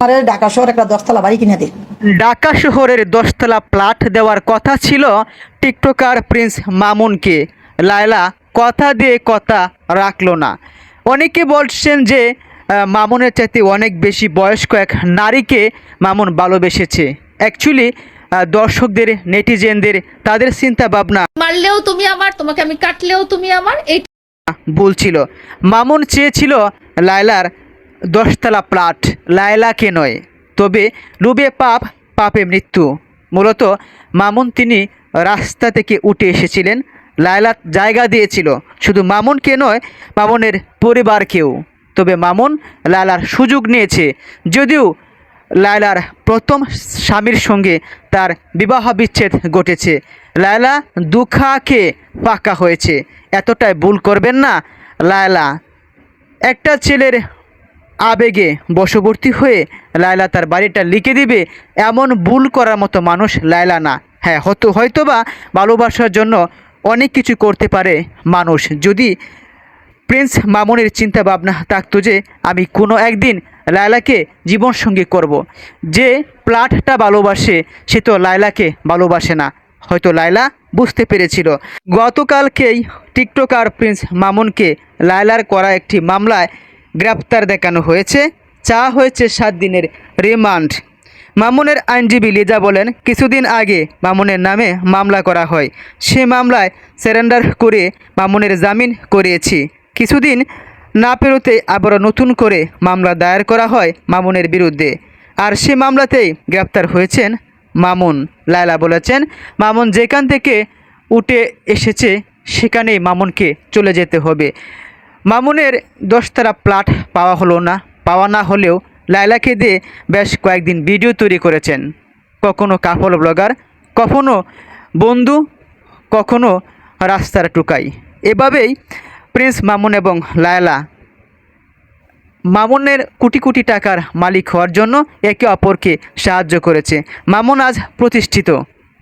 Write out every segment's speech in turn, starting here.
আমার ঢাকা শহর একটা দশতলা বাড়ি কিনে দে ঢাকা শহরের দশতলা প্লাট দেওয়ার কথা ছিল টিকটকার প্রিন্স মামুনকে। লায়লা কথা দিয়ে কথা রাখল না। অনেকে বলছেন যে মামুনের চাইতে অনেক বেশি বয়স্ক এক নারীকে মামুন ভালোবেসেছে। অ্যাকচুয়ালি দর্শকদের নেটিজেনদের তাদের চিন্তা ভাবনা মারলেও তুমি আমার তোমাকে আমি কাটলেও তুমি আমার এই ভুল ছিল। মামুন চেয়েছিল লায়লার দশতলা প্লাট লায়লাকে নয়। তবে লুবে পাপ, পাপে মৃত্যু। মূলত মামুন তিনি রাস্তা থেকে উঠে এসেছিলেন, লায়লা জায়গা দিয়েছিল। শুধু মামুনকে নয়, মামুনের পরিবারকেও তবে মামুন লায়লার সুযোগ নিয়েছে। যদিও লায়লার প্রথম স্বামীর সঙ্গে তার বিবাহ বিচ্ছেদ ঘটেছে। লায়লা দুঃখাকে পাকা হয়েছে, এতটাই ভুল করবেন না, লায়লা। একটা ছেলের আবেগে বশবর্তী হয়ে লায়লা তার বাড়িটা লিখে দিবে, এমন ভুল করার মতো মানুষ লায়লা না। হ্যাঁ হয়তো হয়তোবা ভালোবাসার জন্য অনেক কিছু করতে পারে মানুষ। যদি প্রিন্স মামুনের চিন্তা ভাবনা থাকতো যে, আমি কোনো একদিন লায়লাকে জীবনসঙ্গী করব। যে প্লাটটা ভালোবাসে, সে তো লায়লাকে ভালোবাসে না। হয়তো লায়লা বুঝতে পেরেছিল। গতকালকেই টিকটকার প্রিন্স মামুনকে লায়লার করা একটি মামলায় গ্রেপ্তার দেখানো হয়েছে। চা হয়েছে সাত দিনের রিমান্ড। মামুনের আইনজীবী লিজা বলেন, কিছুদিন আগে মামুনের নামে মামলা করা হয়। সে মামলায় সারেন্ডার করে মামুনের জামিন করিয়েছি। কিছুদিন না পেরোতে আবারও নতুন করে মামলা দায়ের করা হয় মামুনের বিরুদ্ধে। আর সে মামলাতেই গ্রেপ্তার হয়েছেন মামুন। লায়লা বলেছেন, মামুন যেখান থেকে উঠে এসেছে, সেখানেই মামুনকে চলে যেতে হবে। মামুনের দশতারা প্লাট পাওয়া হলো না, পাওয়া না হলেও লায়লাকে দিয়ে বেশ কয়েকদিন ভিডিও তৈরি করেছেন। কখনো কাপড় ব্লগার, কখনো বন্ধু, কখনো রাস্তার টুকাই। এভাবেই প্রিন্স মামুন এবং লায়লা মামুনের কোটি কোটি টাকার মালিক হওয়ার জন্য একে অপরকে সাহায্য করেছে। মামুন আজ প্রতিষ্ঠিত,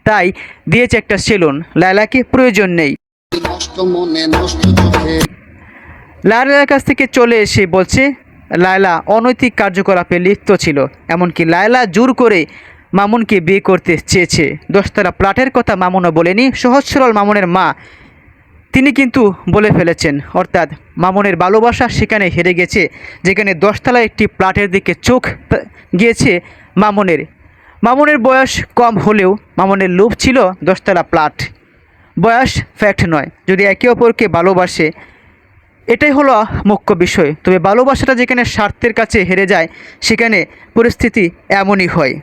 তাই দিয়েছে একটা সেলুন। লায়লাকে প্রয়োজন নেই। লায়লার কাছ থেকে চলে এসে বলছে, লায়লা, অনৈতিক কার্যকলাপে লিপ্ত ছিল। এমনকি লায়লা জোর করে মামুনকে বিয়ে করতে চেয়েছে। দশতলা প্লাটের কথা মামুনও বলেনি। সহজ সরল মামুনের মা, তিনি কিন্তু বলে ফেলেছেন। অর্থাৎ মামুনের ভালোবাসা সেখানে হেরে গেছে। যেখানে দশতলা একটি প্লাটের দিকে চোখ গিয়েছে মামুনের। মামুনের বয়স কম হলেও মামুনের লোভ ছিল দশতলা প্লাট বয়স ফ্যাক্ট নয়। যদি একে অপরকে ভালোবাসে এটাই হলো মুখ্য বিষয়। তবে ভালোবাসাটা যেখানে স্বার্থের কাছে হেরে যায়, সেখানে পরিস্থিতি এমনই হয়।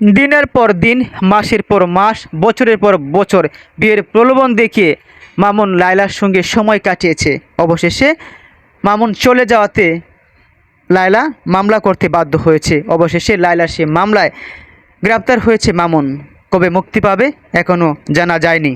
দিনের পর দিন, মাসের পর মাস, বছরের পর বছর বিয়ের প্রলোভন দেখিয়ে মামুন লায়লার সঙ্গে সময় কাটিয়েছে। অবশেষে মামুন চলে যাওয়াতে লায়লা মামলা করতে বাধ্য হয়েছে। অবশেষে লায়লার সে মামলায় গ্রেপ্তার হয়েছে মামুন। কবে মুক্তি পাবে এখনও জানা যায়নি।